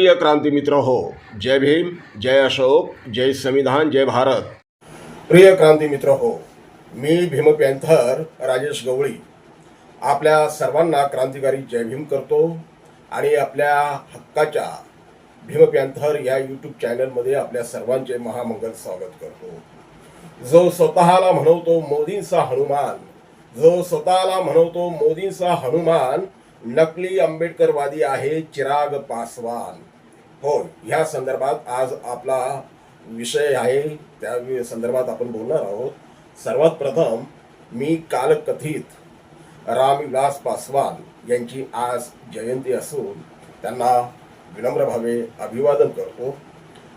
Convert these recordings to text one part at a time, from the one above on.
प्रिय क्रांती मित्र हो जय भीम जय अशोक जय संविधान जय भारत. प्रिय क्रांती मित्र हो मी भीम पॅन्थर राजेश गवळी. आपल्या सर्वांना क्रांतिकारी जय भीम करतो आणि आपल्या हक्काच्या भीम पॅन्थर या यूट्यूब चॅनलमध्ये आपल्या सर्वांचे महामंगल स्वागत करतो. जो स्वतःला म्हणवतो मोदींचा हनुमान जो स्वतःला म्हणवतो मोदींचा हनुमान नकली आंबेडकरवादी आहे चिराग पासवान. हो ह्या संदर्भात आज आपला विषय आहे त्या संदर्भात आपण बोलणार आहोत. सर्वात प्रथम मी कालकथित रामविलास पासवान यांची आज जयंती असून त्यांना विनम्रभावे अभिवादन करतो.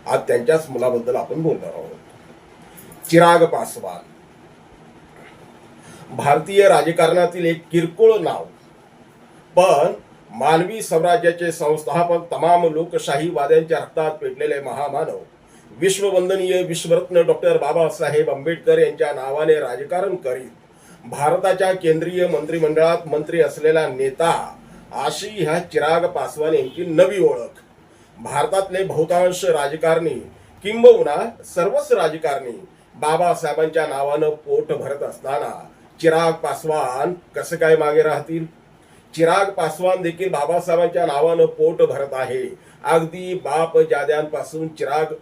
आज त्यांच्याच मुलाबद्दल आपण बोलणार आहोत. चिराग पासवान. भारतीय राजकारणातील एक किरकोळ नाव. पण मालवी स्वराज्याचे संस्थापक तमाम लोकशाहीवाद्यांच्या रक्तात पेटलेले महामानव विश्ववंदनीय विश्वरत्न डॉक्टर बाबासाहेब आंबेडकर यांच्या नावाने राजकारण करीत भारताच्या केंद्रीय मंत्रिमंडळात मंत्री असलेला नेता अशी ह्या चिराग पासवान यांची नवी ओळख. भारतातले बहुतांश राजकारणी किंबहुना सर्वच राजकारणी बाबासाहेबांच्या नावानं पोट भरत असताना चिराग पासवान कसं काय मागे राहतील? चिराग पासवान देखील बाबासाहेबांच्या नावानं पोट भरत आहे. अगदी बाप जाद्यांपासून चिराग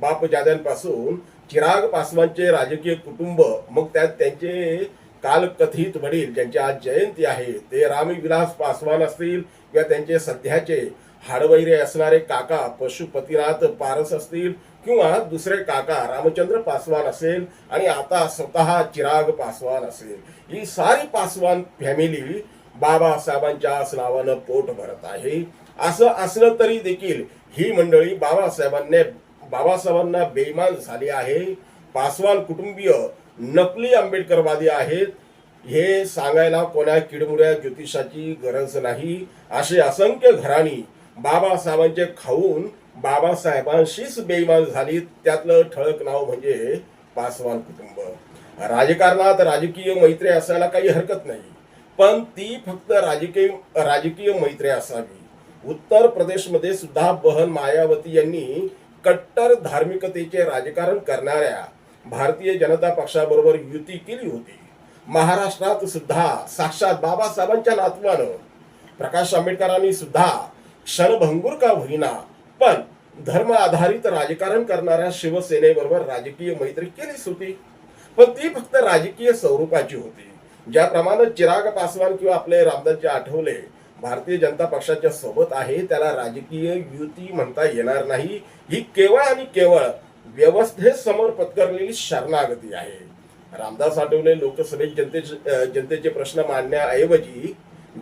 बाप जाद्यांपासून चिराग पासवानचे राजकीय कुटुंब मग त्यात त्यांचे कालकथित वडील ज्यांची आज जयंती आहे ते रामविलास पासवान असतील किंवा त्यांचे सध्याचे हाडवैरे असणारे काका पशुपतीनाथ पारस असतील किंवा दुसरे काका रामचंद्र पासवान असेल आणि आता स्वतः चिराग पासवान असेल. ही सारी पासवान फॅमिली बाबासाहेबांच्या नावानं पोट भरत आहे. असं असलं तरी देखील ही मंडळी बाबासाहेबांनी बाबासाहेबांना बेईमान झाली आहे. पासवान कुटुंबीय नकली आंबेडकरवादी आहेत. हे सांगायला कोणा किडमुऱ्या ज्योतिषाची गरज नाही. असे असंख्य घराणी बाबासाहेबांचे खाऊन बाबासाहेबांशीच बेईमान झाली त्यातलं ठळक नाव म्हणजे पासवान कुटुंब. राजकारणात राजकीय मैत्री असायला काही हरकत नाही. पण ती फक्त राजकीय राजकीय मैत्री असावी. उत्तर प्रदेशमध्ये सुद्धा बहन मायावती यांनी कट्टर धार्मिकतेचे राजकारण करणाऱ्या भारतीय जनता पक्षाबरोबर युती केली होती. महाराष्ट्रात सुद्धा साक्षात बाबासाहेबांच्या नातवानं प्रकाश आंबेडकरांनी सुद्धा क्षणभंगूर का होईना पण धर्म आधारित राजकारण करणाऱ्या शिवसेनेबरोबर राजकीय मैत्री केलीच होती. पण ती फक्त राजकीय स्वरूपाची होती. ज्याप्रमाणे चिराग पासवान किंवा आपले रामदासजी आठवले भारतीय जनता पक्षाच्या सोबत आहे त्याला राजकीय युती म्हणता येणार नाही. ही केवळ आणि केवळ व्यवस्थेसमोर पत्करलेली शरणागती आहे. रामदास आठवले लोकसभेत जनतेचे जनतेचे प्रश्न मांडण्याऐवजी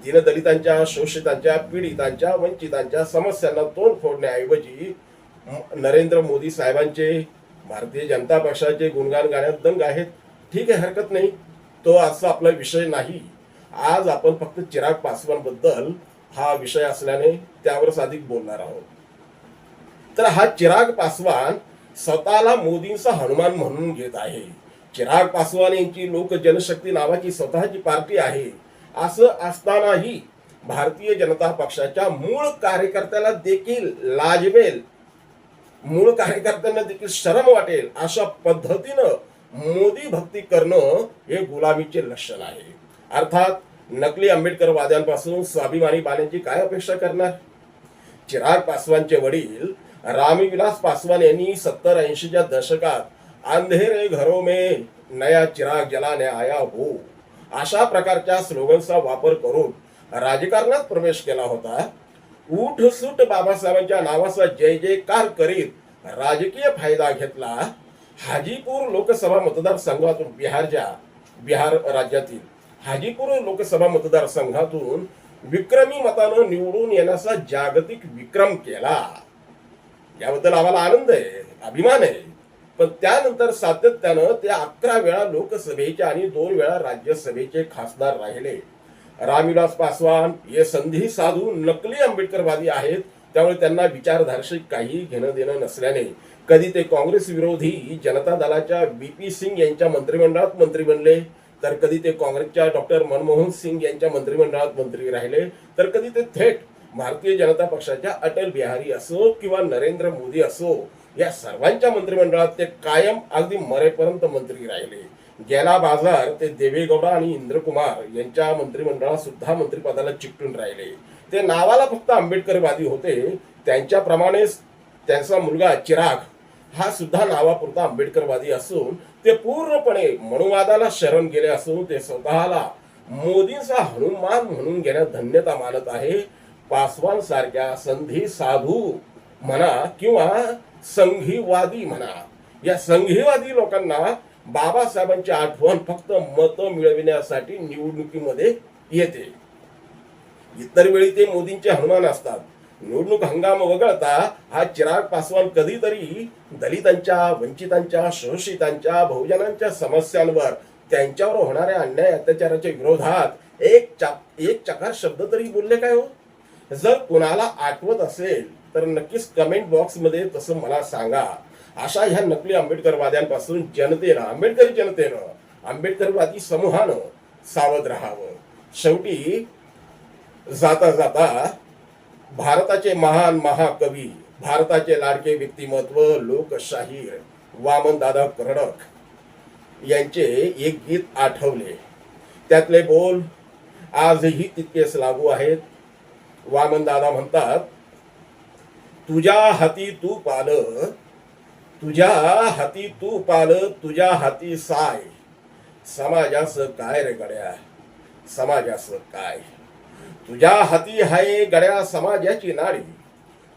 दीनदलितांच्या शोषितांच्या पीडितांच्या वंचितांच्या समस्यांना तोंड फोडण्याऐवजी नरेंद्र मोदी साहेबांचे भारतीय जनता पक्षाचे गुणगान गाण्यात दंग आहेत. ठीक आहे हरकत नाही. तो असा आपला विषय नाही. आज आपण फक्त चिराग पासवानबद्दल हा विषय असल्याने त्यावरच अधिक बोलणार आहोत. तर हा चिराग पासवान स्वतःला मोदींचा हनुमान म्हणून घेत आहे. चिराग पासवान यांची लोक जनशक्ती नावाची स्वतःची पार्टी आहे. असं असतानाही भारतीय जनता पक्षाच्या मूळ कार्यकर्त्याला देखील लाजवेल. मूळ कार्यकर्त्यांना देखील शरम वाटेल अशा पद्धतीनं मोदी भक्ती करणं हे गुलामीचे लक्षण आहे. अर्थात नकली आंबेडकरवाद्यांपासून स्वाभिमानी बाल्यांची काय अपेक्षा करणार? चिराग पासवानचे वडील रामविलास पासवान यांनी सत्तर ऐंशीच्या दशकात अंधेरे घरो में नया चिराग जलाने आया हो. अशा प्रकारच्या स्लोगन्सचा वापर करून राजकारणात प्रवेश केला होता. उठसूट बाबासाहेबांच्या नावाचा जय जयकार करीत राजकीय फायदा घेतला. हाजीपूर लोकसभा मतदारसंघातून बिहारच्या बिहार राज्यातील हाजीपूर लोकसभा मतदारसंघातून विक्रमी मतानं निवडून येण्याचा जागतिक विक्रम केला. याबद्दल आम्हाला आनंद आहे अभिमान आहे. पण त्यानंतर सातत्यानं ते अकरा वेळा लोकसभेचे आणि दोन वेळा राज्यसभेचे खासदार राहिले. रामविलास पासवान हे संधी साधून नकली आंबेडकरवादी आहेत. त्यामुळे त्यांना विचारधारशी काही घेणं देणं नसल्याने कधी ते काँग्रेस विरोधी जनता दलाच्या व्ही पी सिंग यांच्या मंत्रिमंडळात मंत्री बनले तर कधी ते काँग्रेसच्या डॉक्टर मनमोहन सिंग यांच्या मंत्रिमंडळात मंत्री राहिले तर कधी ते थेट भारतीय जनता पक्षाच्या अटल बिहारी असो किंवा नरेंद्र मोदी असो या सर्वांच्या मंत्रिमंडळात ते कायम अगदी मरेपर्यंत मंत्री राहिले. गेला बाजार ते देवेगौडा आणि इंद्रकुमार यांच्या मंत्रिमंडळात सुद्धा मंत्रिपदाला चिकटून राहिले. ते नावाला फक्त आंबेडकरवादी होते. त्यांच्याप्रमाणेच त्यांचा मुलगा चिराग हा सुद्धा नावापुरता आंबेडकरवादी असून ते पूर्णपणे मनुवादाला शरण गेले असून ते स्वतःला मोदींचा हनुमान म्हणून घेण्यात धन्यता मानत आहे. पासवान सारख्या संधी साधू म्हणा किंवा संघीवादी म्हणा. या संघीवादी लोकांना बाबासाहेबांची आठवण फक्त मतं मिळविण्यासाठी निवडणुकीमध्ये येते. इतर वेळी ते मोदींचे हनुमान असतात. निवडणूक हंगाम वगळता हा चिराग पासवान कधीतरी दलितांच्या वंचितांच्या शोषितांच्या बहुजनांच्या समस्यांवर त्यांच्यावर होणाऱ्या अन्याय अत्याचाराच्या विरोधात एक चा एक चकार शब्द तरी बोलले काय हो? जर कुणाला आठवत असेल तर नक्कीच कमेंट बॉक्समध्ये तसं मला सांगा. अशा ह्या नकली आंबेडकरवाद्यांपासून जनतेनं आंबेडकरी जनतेनं आंबेडकरवादी समूहानं सावध राहावं. शेवटी जाता जाता भारताचे महान महाकवी भारताचे लाडके व्यक्तिमत्व लोकशाहीर वामनदादा कर्डक यांचे एक गीत आठवले. त्यातले बोल आजही तितकेच लागू आहेत. वामनदादा म्हणतात तुझ्या हाती तू पाल तुझ्या हाती तू पाल तुझ्या हाती साय. समाजाचं काय रे गड्या? समाजाचं काय? तुझ्या हाती हाय गड्या समाजाची नाडी.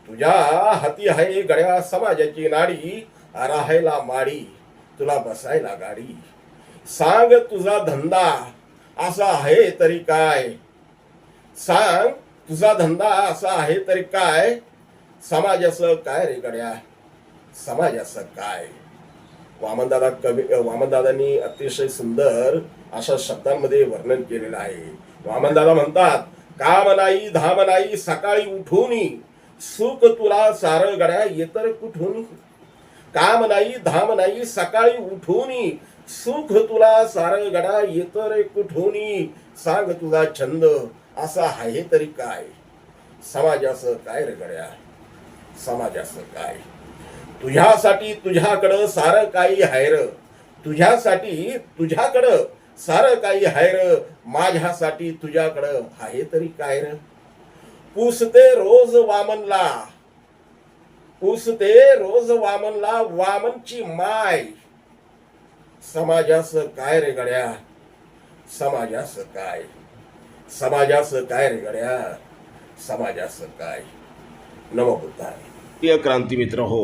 तुझ्या हाती हाय गड्या समाजाची नाडी. राहायला माडी तुला बसायला गाडी. सांग तुझा धंदा असा आहे तरी काय? सांग तुझा धंदा असा आहे तरी काय? समाजाचं काय रे गड्या? समाजाचं काय? वामनदादा कवी वामनदादांनी अतिशय सुंदर अशा शब्दांमध्ये वर्णन केलेलं आहे. वामनदादा म्हणतात काम नाही धाम नाही सकाळी उठूनी सुख तुला सार गड्या येतर कुठून. काम नाही धाम नाही सकाळी उठूनी सुख तुला सार गडा येतर कुठूनी. सांग तुझा छंद असा आहे तरी काय? समाजाचं काय रगड्या गड्या? समाजाचं काय? तुझ्यासाठी तुझ्याकडं सारं काही हायर तुझ्यासाठी तुझ्याकडं सारं काही हायर माझ्यासाठी तुझ्याकडं आहे तरी काय र? पुसते रोज वामनला पुसते रोज वामनला वामनची माय. समाजाचं काय रे गड्या? समाजाचं काय? समाजाचं काय रे गड्या? समाजास काय? नमबुद्धाय प्रिय क्रांती मित्र हो